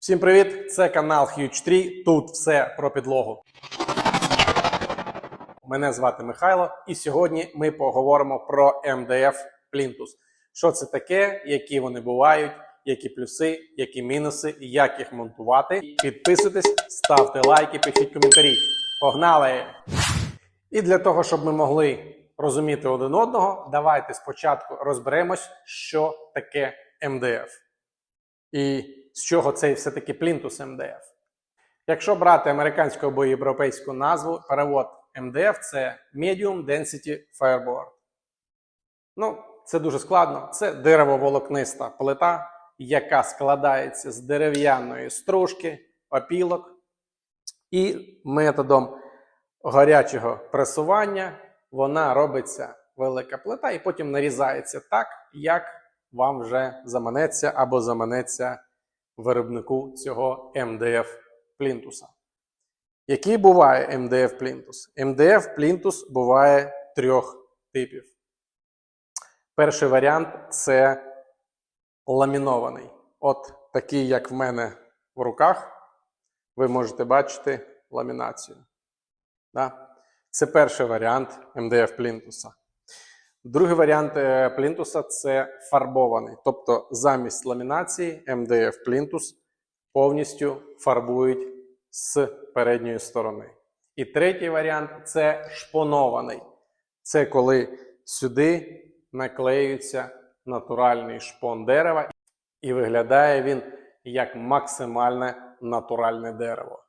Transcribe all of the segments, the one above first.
Всім привіт! Це канал Huge 3. Тут все про підлогу. Мене звати Михайло, і сьогодні ми поговоримо про МДФ Плінтус. Що це таке, які вони бувають, які плюси, які мінуси, як їх монтувати. Підписуйтесь, ставте лайки, пишіть коментарі. Погнали! І для того, щоб ми могли розуміти один одного, давайте спочатку розберемось, що таке МДФ. І з чого цей все-таки плінтус МДФ. Якщо брати американську або європейську назву, перевод МДФ це Medium Density Fireboard. Ну, це дуже складно. Це деревоволокниста плита, яка складається з дерев'яної стружки, опілок, і методом гарячого пресування вона робиться велика плита, і потім нарізається так, як вам вже заманеться або заманеться виробнику цього МДФ плінтуса. Який буває МДФ плінтус? МДФ плінтус буває трьох типів. Перший варіант це ламінований. От такий, як в мене в руках, ви можете бачити ламінацію. Да? Це перший варіант МДФ плінтуса. Другий варіант е, плінтуса це фарбований. Тобто замість ламінації МДФ плінтус повністю фарбують з передньої сторони. І третій варіант це шпонований. Це коли сюди наклеюється натуральний шпон дерева, і виглядає він як максимальне натуральне дерево.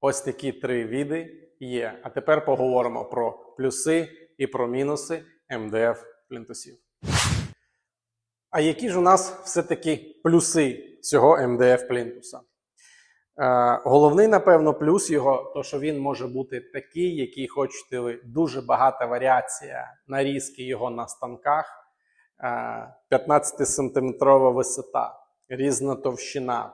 Ось такі три види є. А тепер поговоримо про плюси і про мінуси МДФ плінтусів. А які ж у нас все-таки плюси цього МДФ плінтуса? Е, головний, напевно, плюс його, то що він може бути такий, який хочете ви дуже багата варіація нарізки його на станках, 15-сантиметрова висота, різна товщина,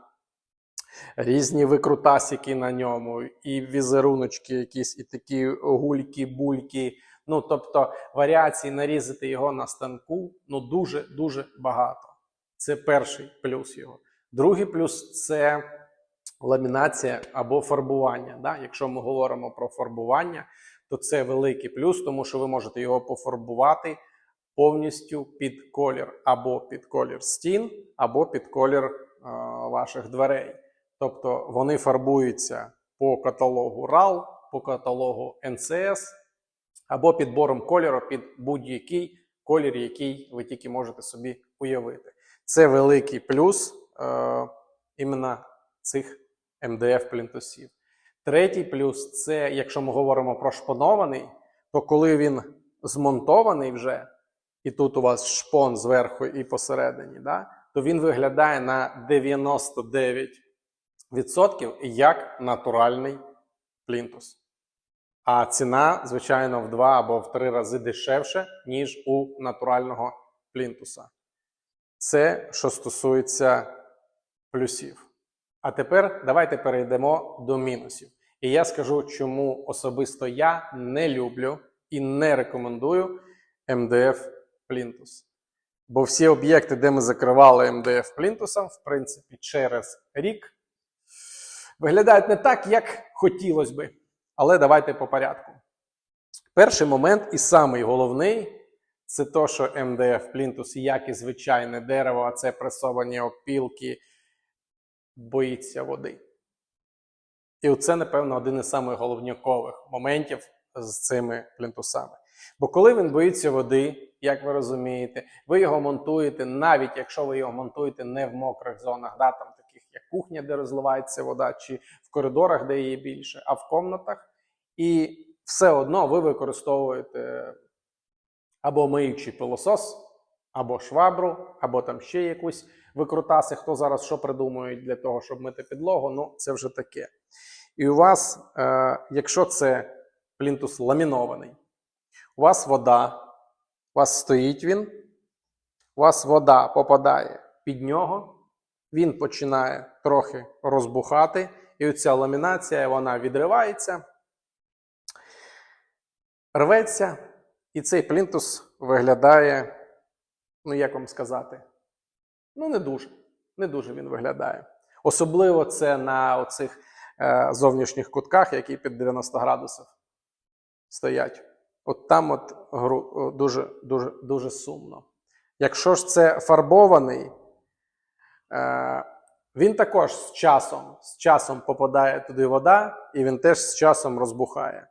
різні викрутасики на ньому, і візеруночки якісь, і такі гульки, бульки. Ну, тобто варіацій нарізати його на станку ну дуже-дуже багато. Це перший плюс його. Другий плюс це ламінація або фарбування. Да? Якщо ми говоримо про фарбування, то це великий плюс, тому що ви можете його пофарбувати повністю під колір, або під колір стін, або під колір е, ваших дверей. Тобто вони фарбуються по каталогу RAL, по каталогу NCS, або підбором кольору під будь-який колір, який ви тільки можете собі уявити. Це великий плюс е, іменно цих МДФ плінтусів. Третій плюс це, якщо ми говоримо про шпонований, то коли він змонтований вже, і тут у вас шпон зверху і посередині, да, то він виглядає на 99% як натуральний плінтус. А ціна, звичайно, в два або в три рази дешевше, ніж у натурального плінтуса. Це що стосується плюсів. А тепер давайте перейдемо до мінусів. І я скажу, чому особисто я не люблю і не рекомендую МДФ плінтус. Бо всі об'єкти, де ми закривали МДФ плінтусом, в принципі, через рік, виглядають не так, як хотілося би. Але давайте по порядку. Перший момент, і самий головний, це то, що МДФ плінтус, як і звичайне дерево, а це пресовані опілки, боїться води. І це, напевно, один із самих головнікових моментів з цими плінтусами. Бо коли він боїться води, як ви розумієте, ви його монтуєте, навіть якщо ви його монтуєте не в мокрих зонах, да, там як кухня, де розливається вода, чи в коридорах, де її більше, а в комнатах. І все одно ви використовуєте або миючий пилосос, або швабру, або там ще якусь викрутаси, хто зараз що придумують для того, щоб мити підлогу, ну це вже таке. І у вас, е, якщо це плінтус ламінований, у вас вода, у вас стоїть він, у вас вода попадає під нього, він починає трохи розбухати, і оця ламінація вона відривається, рветься, і цей плінтус виглядає, ну як вам сказати, ну не дуже. Не дуже він виглядає. Особливо це на оцих е, зовнішніх кутках, які під 90 градусів стоять. От там от гру, дуже, дуже, дуже сумно. Якщо ж це фарбований, він також з часом, з часом попадає туди вода, і він теж з часом розбухає.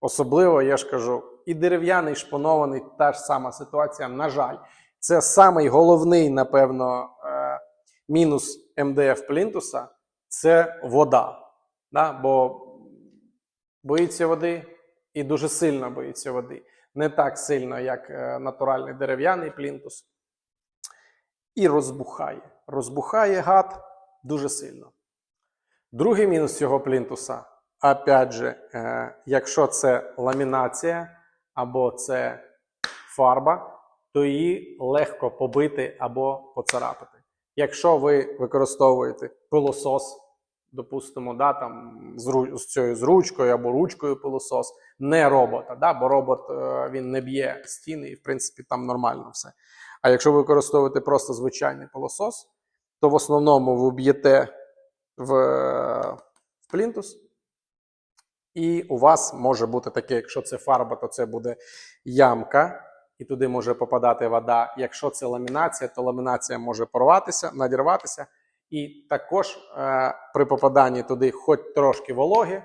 Особливо, я ж кажу, і дерев'яний, шпонований, та ж сама ситуація, на жаль. Це самий головний, напевно, е, мінус МДФ плінтуса це вода. Да? Бо боїться води і дуже сильно боїться води. Не так сильно, як е, натуральний дерев'яний плінтус. І розбухає. Розбухає гад дуже сильно. Другий мінус цього плінтуса, опять же, е, якщо це ламінація або це фарба, то її легко побити або поцарапати. Якщо ви використовуєте пилосос, допустимо, да, там, з, з цією з ручкою або ручкою пилосос, не робота, да, бо робот е, він не б'є стіни і, в принципі, там нормально все. А якщо ви використовуєте просто звичайний пилосос, то в основному ви б'єте в, в плінтус, і у вас може бути таке, якщо це фарба, то це буде ямка, і туди може попадати вода. Якщо це ламінація, то ламінація може порватися, надірватися. І також е, при попаданні туди хоч трошки вологи,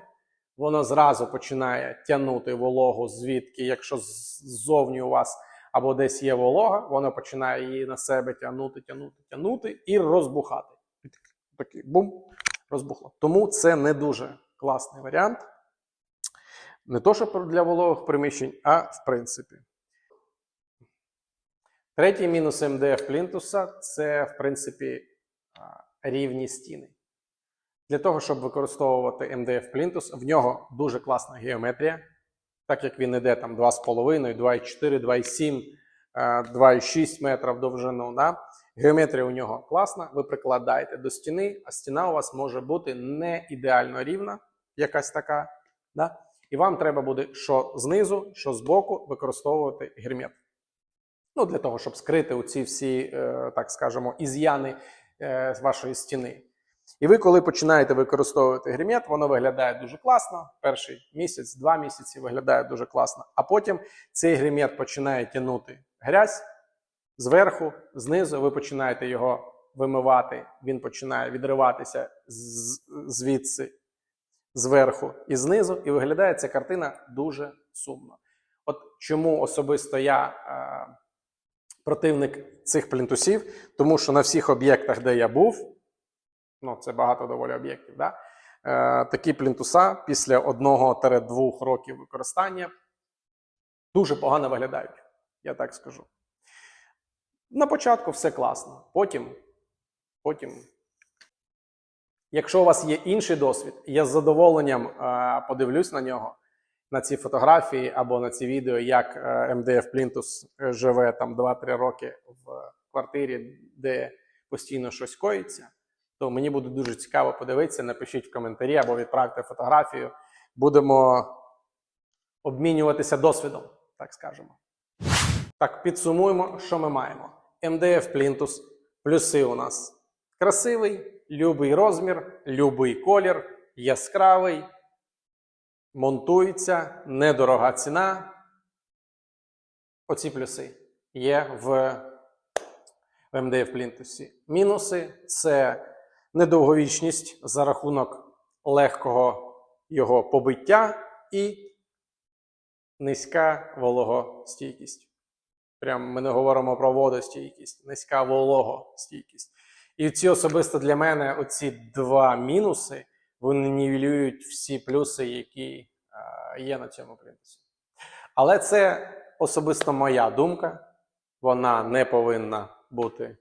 воно зразу починає тягнути вологу звідки, якщо ззовні у вас або десь є волога, воно починає її на себе тягнути, тягнути, тягнути і розбухати. І так- Такий бум, розбухло. Тому це не дуже класний варіант. Не то, що для вологих приміщень, а в принципі. Третій мінус МДФ плінтуса це, в принципі, рівні стіни. Для того, щоб використовувати МДФ плінтус, в нього дуже класна геометрія, так як він іде там 2,5, 2,4, 2,7, е, 2,6 метра в довжину. Да? Геометрія у нього класна, ви прикладаєте до стіни, а стіна у вас може бути не ідеально рівна, якась така. Да? І вам треба буде що знизу, що збоку використовувати гермет. Ну, для того, щоб скрити оці всі, е, так скажемо, із'яни е, вашої стіни. І ви, коли починаєте використовувати гермет, воно виглядає дуже класно. Перший місяць, два місяці виглядає дуже класно. А потім цей гермет починає тягнути грязь зверху, знизу. Ви починаєте його вимивати, він починає відриватися звідси, зверху і знизу, і виглядає ця картина дуже сумно. От чому особисто я е, противник цих плінтусів, тому що на всіх об'єктах, де я був, ну це багато доволі об'єктів, да? е, такі плінтуса після одного-двох років використання дуже погано виглядають, я так скажу. На початку все класно, потім, потім. Якщо у вас є інший досвід, я з задоволенням е, подивлюсь на нього, на ці фотографії або на ці відео, як е, МДФ Плінтус е, живе там 2-3 роки в квартирі, де постійно щось коїться, то мені буде дуже цікаво подивитися. Напишіть в коментарі або відправте фотографію. Будемо обмінюватися досвідом, так скажемо. Так, підсумуємо, що ми маємо. МДФ Плінтус. Плюси у нас красивий, любий розмір, любий колір, яскравий, монтується, недорога ціна. Оці плюси є в, в МДФ Плінтусі. Мінуси це недовговічність за рахунок легкого його побиття і низька вологостійкість. Прям ми не говоримо про водостійкість, низька вологостійкість. І ці особисто для мене оці два мінуси вони нівелюють всі плюси, які е, є на цьому плінтусі. Але це особисто моя думка. Вона не повинна бути,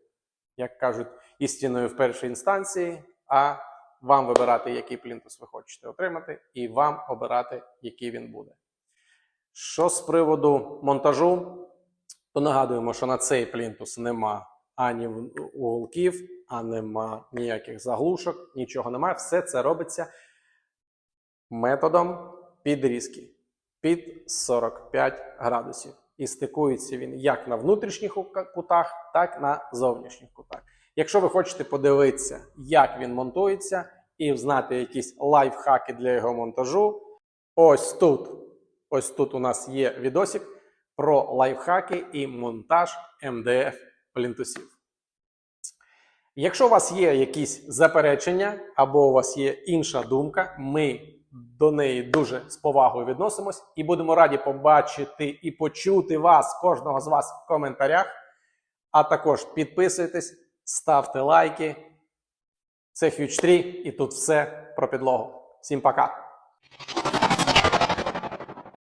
як кажуть, істиною в першій інстанції, а вам вибирати, який плінтус ви хочете отримати, і вам обирати, який він буде. Що з приводу монтажу, то нагадуємо, що на цей плінтус нема ані уголків, а нема ніяких заглушок, нічого немає. Все це робиться методом підрізки під 45 градусів. І стикується він як на внутрішніх кутах, так і на зовнішніх кутах. Якщо ви хочете подивитися, як він монтується, і знати якісь лайфхаки для його монтажу, ось тут, ось тут у нас є відосик про лайфхаки і монтаж МДФ плінтусів. Якщо у вас є якісь заперечення або у вас є інша думка, ми до неї дуже з повагою відносимось і будемо раді побачити і почути вас, кожного з вас в коментарях. А також підписуйтесь, ставте лайки. Це Huge 3 і тут все про підлогу. Всім пока!